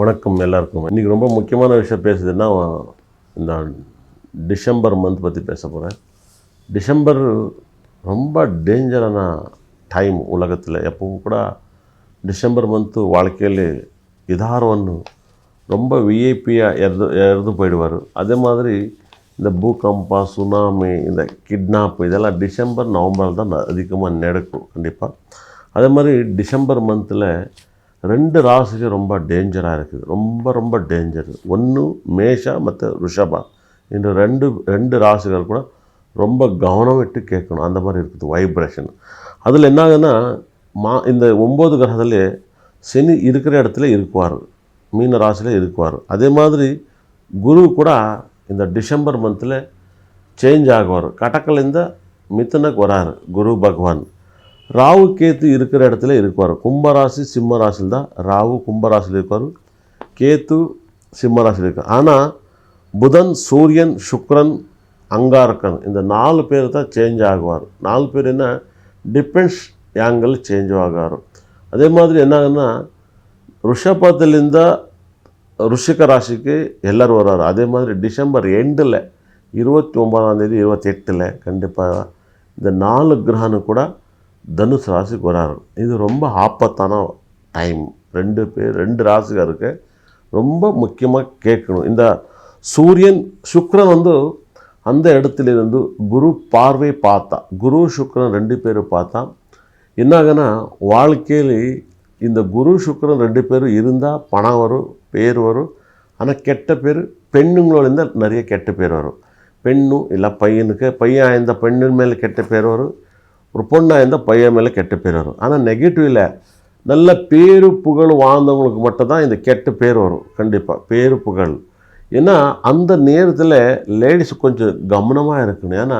வணக்கம் எல்லாருக்கும். இன்றைக்கி ரொம்ப முக்கியமான விஷயம் பேசுதுன்னா இந்த டிசம்பர் மந்த் பற்றி பேச போகிறேன் டிசம்பர் ரொம்ப டேஞ்சரான டைம் உலகத்தில். எப்போவும் கூட டிசம்பர் மந்த்து வாழ்க்கையில் இதார் ஒன்று ரொம்ப விஐபியாக இறந்து இறந்து போயிடுவார். அதே மாதிரி இந்த பூகம்பா சுனாமி இந்த கிட்னாப் இதெல்லாம் டிசம்பர் நவம்பரில் தான் அதிகமாக நடக்கும் கண்டிப்பாக அதே மாதிரி டிசம்பர் மந்தில் ரெண்டு ராசிக்கு ரொம்ப டேஞ்சராக இருக்குது. ரொம்ப ரொம்ப டேஞ்சர் ஒன்று மேஷா மற்ற ரிஷபா இந்த ரெண்டு ரெண்டு ராசிகள் கூட ரொம்ப கவனம் விட்டு கேட்கணும். அந்த மாதிரி இருக்குது வைப்ரேஷன் அதில் என்ன ஆகுதுன்னா மா இந்த ஒம்பது கிரகத்திலே சனி இருக்கிற இடத்துல இருக்குவார் மீன ராசியில் இருக்குவார் அதே மாதிரி குரு கூட இந்த டிசம்பர் மந்தில் சேஞ்ச் ஆகுவார். கடக்கலேருந்து மித்தனுக்கு வராரு. குரு பகவான். ராகு கேத்து இருக்கிற இடத்துல இருப்பார். கும்பராசி சிம்ம ராசியில் தான் ராகு கும்பராசியில் இருப்பார். கேத்து சிம்மராசியில் இருக்கார். ஆனால் புதன் சூரியன் சுக்ரன் அங்காரக்கன் இந்த நாலு பேர் தான் சேஞ்ச் ஆகுவார். நாலு பேர் என்ன? டிபெண்ட்ஸ் ஆங்கிள் சேஞ்ச் ஆகுவார் அதே மாதிரி என்னாகுன்னா ரிஷபத்துலேருந்து ருஷிக ராசிக்கு எல்லோரும் வர்றாரு அதே மாதிரி டிசம்பர் எண்டில் இருபத்தி ஒம்பதாம் தேதி இருபத்தி எட்டில் கண்டிப்பாக இந்த நாலு கிரகனும் கூட தனுஷ் ராசிக்கு வராரு. இது ரொம்ப ஆபத்தான டைம் ரெண்டு பேர் ரெண்டு ராசிக்காருக்கு ரொம்ப முக்கியமாக கேட்கணும். இந்த சூரியன் சுக்ரன் வந்து அந்த இடத்துல இருந்து குரு பார்வை பார்த்தா குரு சுக்ரன் ரெண்டு பேரும் பார்த்தா என்னாகனா வாழ்க்கையில் இந்த குரு சுக்ரன் ரெண்டு பேரும் இருந்தால் பணம் வரும் பேர் வரும். ஆனால் கெட்ட பேர் பெண்ணுங்களோட இருந்தால் நிறைய கெட்ட பேர் வரும். பெண்ணும் இல்லை பையனுக்கு பையன் இந்த பெண்ணின் மேலே கெட்ட பேர் வரும். ஒரு பொண்ணாக இருந்தால் பையன் மேலே கெட்ட பேர் வரும். ஆனால் நெகட்டிவில் நல்ல பேரு புகழ் வாழ்ந்தவங்களுக்கு மட்டும்தான் இந்த கெட்ட பேர் வரும். கண்டிப்பாக பேரு புகழ். ஏன்னா அந்த நேரத்தில் லேடிஸ் கொஞ்சம் கவனமாக இருக்கணும். ஏன்னா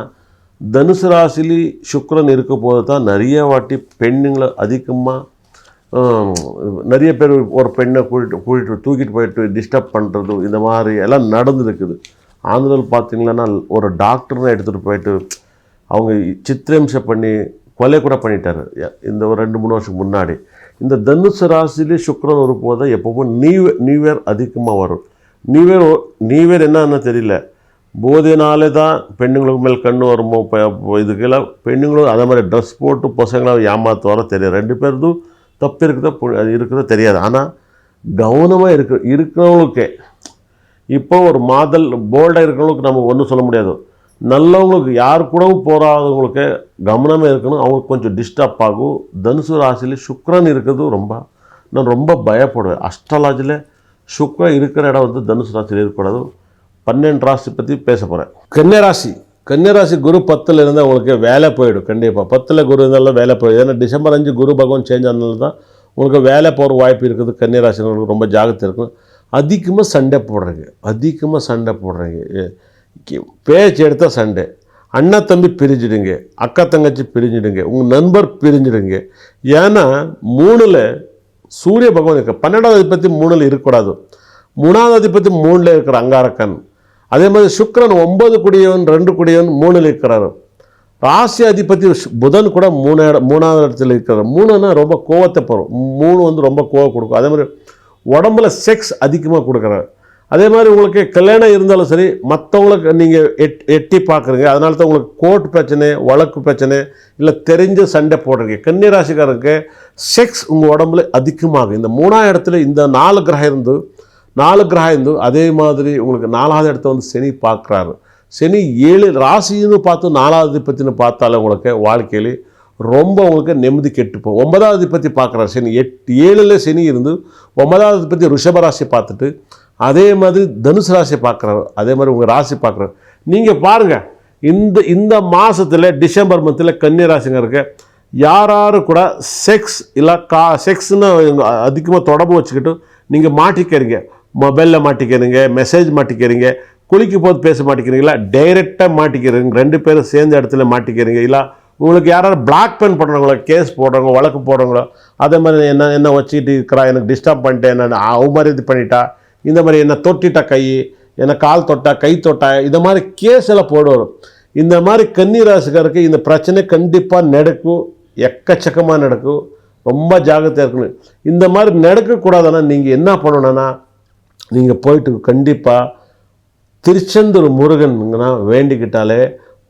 தனுசு ராசிலி சுக்கரன் இருக்க போது தான் நிறைய வாட்டி பெண்ணுங்களை அதிகமாக நிறைய பேர் ஒரு பெண்ணை கூட்டிட்டு கூட்டிட்டு தூக்கிட்டு போயிட்டு டிஸ்டர்ப் பண்ணுறது இந்த மாதிரி எல்லாம் நடந்துருக்குது. ஆந்திராவில் பார்த்தீங்கன்னா ஒரு டாக்டர்னு எடுத்துகிட்டு போயிட்டு அவங்க சித்திரம்சம் பண்ணி கொலை கூட பண்ணிட்டார். இந்த ஒரு ரெண்டு மூணு வருஷம் முன்னாடி. இந்த தனுசு ராசிலே ஒரு வரும்போது எப்பவும் நியூ நியூ இயர் அதிகமாக வரும். நியூ இயர் நியூ இயர் என்னன்னு தெரியல. போதையினாலே தான் பெண்ணுங்களுக்கு மேல் கண்ணு வருமோ இப்போ இதுக்கெல்லாம் பெண்ணுங்களும் அதே மாதிரி ட்ரெஸ் போட்டு பசங்களை வர தெரியாது. ரெண்டு பேருந்தும் தப்பு இருக்குதோ அது இருக்குதோ தெரியாது. ஆனால் கவனமாக இருக்கு இருக்கிறவங்களுக்கே. இப்போ ஒரு மாதல் போல்டாக இருக்கிறவங்களுக்கு நம்ம ஒன்றும் சொல்ல முடியாது. நல்லவங்களுக்கு யார் கூடவும் போகாதவங்களுக்கு கவனமாக இருக்கணும். அவங்களுக்கு கொஞ்சம் டிஸ்டர்ப் ஆகும். தனுசு ராசியில் சுக்ரன் இருக்கிறது ரொம்ப நான் ரொம்ப பயப்படுவேன். அஸ்ட்ராலஜியில் சுக்ரன் இருக்கிற இடம் வந்து தனுசு ராசியில் இருக்கக்கூடாது. பன்னெண்டு ராசி பற்றி பேச போகிறேன் கன்னியராசி கன்னியராசி குரு பத்தில் இருந்தால் உங்களுக்கு வேலை போயிடும். கண்டிப்பாக பத்தில் குரு இருந்தாலும் வேலை போயிடும். ஏன்னா டிசம்பர் அஞ்சு குரு பகவான் சேஞ்ச் ஆனதுனால தான் உங்களுக்கு வேலை போகிற வாய்ப்பு இருக்குது. கன்னியராசினர்களுக்கு ரொம்ப ஜாகிரதை இருக்கும் அதிகமாக சண்டை போடுறீங்க. அதிகமாக சண்டை போடுறீங்க. ஏ- பேச்சு எடுத்தால் சண்டை. அண்ணா தம்பி பிரிஞ்சிடுங்க அக்கா தங்கச்சி பிரிஞ்சிடுங்க உங்கள் நண்பர் பிரிஞ்சிடுங்க. ஏன்னா மூணில் சூரிய பகவான் இருக்க பன்னெண்டாவது அதிபத்தி மூணில் இருக்கக்கூடாது. மூணாவது அதிபத்தி மூணில் இருக்கிற அங்காரக்கன். அதே மாதிரி சுக்கரன் ஒன்பது குடியவன் ரெண்டு குடியவன் மூணில் இருக்கிறாரு. ராசி அதிபதி புதன் கூட மூணு இடம் மூணாவது இடத்துல இருக்கிறார். மூணுன்னா ரொம்ப கோவத்தை போகிறோம் மூணு வந்து ரொம்ப கோவம் கொடுக்கும். அதே மாதிரி உடம்புல செக்ஸ் அதிகமாக கொடுக்குறாரு. அதே மாதிரி உங்களுக்கு கல்யாணம் இருந்தாலும் சரி மற்றவங்களுக்கு நீங்கள் எட் எட்டி பார்க்குறீங்க அதனால தான் உங்களுக்கு கோர்ட் பிரச்சனை வழக்கு பிரச்சனை இல்லை தெரிஞ்ச சண்டை போடுறீங்க. கன்னி ராசிக்காரருக்கு செக்ஸ் உங்கள் உடம்புல அதிகமாகும். இந்த மூணாவது இடத்துல இந்த நாலு கிரகம் இருந்து நாலு கிரகம் இருந்து அதே மாதிரி உங்களுக்கு நாலாவது இடத்த வந்து சனி பார்க்குறாரு சனி ஏழு ராசின்னு பார்த்து நாலாவது பற்றினு பார்த்தாலே உங்களுக்கு வாழ்க்கையில் ரொம்ப உங்களுக்கு நிம்மதி கெட்டுப்போம் ஒன்பதாவது பற்றி பார்க்குறாரு. சனி எட்டு ஏழில் சனி இருந்து ஒன்பதாவது பற்றி ரிஷப ராசி பார்த்துட்டு அதே மாதிரி தனுசு ராசி பார்க்குறாரு அதே மாதிரி உங்கள் ராசி பார்க்குறாரு நீங்கள் பாருங்கள் இந்த இந்த மாதத்தில் டிசம்பர் மந்தில் கன்னி ராசிங்க இருக்கு. யார் யாரு கூட செக்ஸ் இல்லை கா செக்ஸ்னு அதிகமாக தொடர்பு வச்சுக்கிட்டு நீங்கள் மாட்டிக்கிறீங்க மொபைலில் மாட்டிக்கிறீங்க மெசேஜ் மாட்டிக்கிறீங்க குளிக்கும் போது பேச மாட்டிக்கிறீங்களா டைரெக்டாக மாட்டிக்கிறீங்க ரெண்டு பேரும் சேர்ந்த இடத்துல மாட்டிக்கிறீங்க இல்லை உங்களுக்கு யாராவது பிளாக் பென் பண்ணுறவங்களோ கேஸ் போடுறவங்க வழக்கு போடுறவங்களோ அதே மாதிரி என்ன என்ன வச்சுக்கிட்டு இருக்கிறா எனக்கு டிஸ்டர்ப் பண்ணிட்டேன் என்ன அவமரியாதை பண்ணிட்டா இந்த மாதிரி என்னை தொட்டிட்டா கை என்னை கால் தொட்டா கை தொட்டா இந்த மாதிரி கேஸ் எல்லாம் போடுவார் இந்த மாதிரி கன்னி ராசிக்காருக்கு இந்த பிரச்சனை கண்டிப்பாக நடக்கும் எக்கச்சக்கமாக நடக்கும். ரொம்ப ஜாகிரதையாக இருக்கணும். இந்த மாதிரி நடக்கக்கூடாதுன்னா நீங்கள் என்ன பண்ணணும்னா நீங்கள் போயிட்டு கண்டிப்பாக திருச்செந்தூர் முருகன்னா வேண்டிக்கிட்டாலே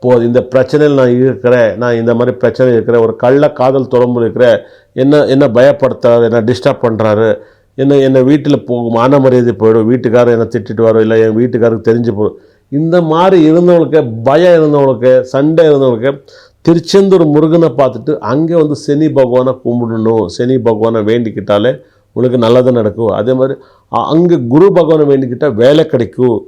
போதும். இந்த பிரச்சனையில் நான் இருக்கிறேன் நான் இந்த மாதிரி பிரச்சனை இருக்கிறேன் ஒரு கள்ள காதல் தொடர்பு இருக்கிறேன். என்ன என்ன பயப்படுத்துறாரு என்ன டிஸ்டர்ப் பண்ணுறாரு என்ன என்னை வீட்டில் போ மான மரியாதை போயிடும் வீட்டுக்காரர் என்னை திட்டிட்டு வரும் இல்லை என் வீட்டுக்காரருக்கு தெரிஞ்சு போயிடும் இந்த மாதிரி இருந்தவங்களுக்கு பயம் இருந்தவங்களுக்கு சண்டை இருந்தவங்களுக்கு திருச்செந்தூர் முருகனை பார்த்துட்டு அங்கே வந்து சனி பகவானை கும்பிடணும் சனி பகவானை வேண்டிக்கிட்டாலே உங்களுக்கு நல்லது நடக்கும். அதே மாதிரி அங்கே குரு பகவானை வேண்டிக்கிட்டால் வேலை கிடைக்கும்.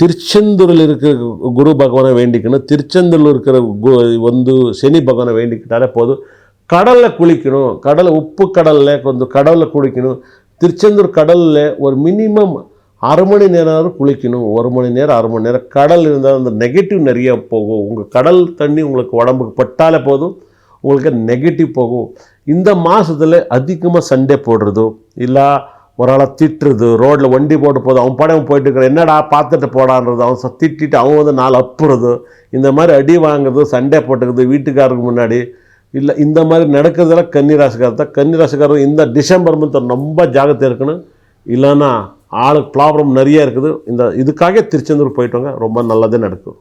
திருச்செந்தூரில் இருக்கிற குரு பகவானை வேண்டிக்கணும். திருச்செந்தூரில் இருக்கிற கு வந்து சனி பகவானை வேண்டிக்கிட்டாலே போதும். கடலில் குளிக்கணும். கடலை உப்பு கடலில் கொஞ்சம் கடலில் குளிக்கணும். திருச்செந்தூர் கடலில் ஒரு மினிமம் அரை மணி நேரம் குளிக்கணும். ஒரு மணி நேரம் அரை மணி நேரம் கடல் இருந்தால் அந்த நெகட்டிவ் நிறையா போகும். உங்கள் கடல் தண்ணி உங்களுக்கு உடம்புக்கு பட்டாலே போதும். உங்களுக்கு நெகட்டிவ் போகும். இந்த மாதத்தில் அதிகமாக சண்டே போடுறதோ இல்லை ஒரு ஆளை திட்டுறது ரோட்டில் வண்டி போட்டு போதும் அவன் படம் போயிட்டு இருக்கிற என்னடா பார்த்துட்டு போடான்றது அவன் திட்டிட்டு அவன் வந்து நாலு அப்புறது. இந்த மாதிரி அடி வாங்குறது சண்டை போட்டுக்கிறது வீட்டுக்காரருக்கு முன்னாடி. இல்லை இந்த மாதிரி நடக்கிறதுல கன்னிராசிக்காரர் தான். கன்னிராசிக்காரர் இந்த டிசம்பர் மந்த் ரொம்ப ஜாகிரதை இருக்கணும். இல்லைன்னா ஆளுக்கு ப்ராப்ளம் நிறைய இருக்குது. இந்த இதுக்காக திருச்செந்தூர் போயிட்டு ரொம்ப நல்லதே நடக்கும்.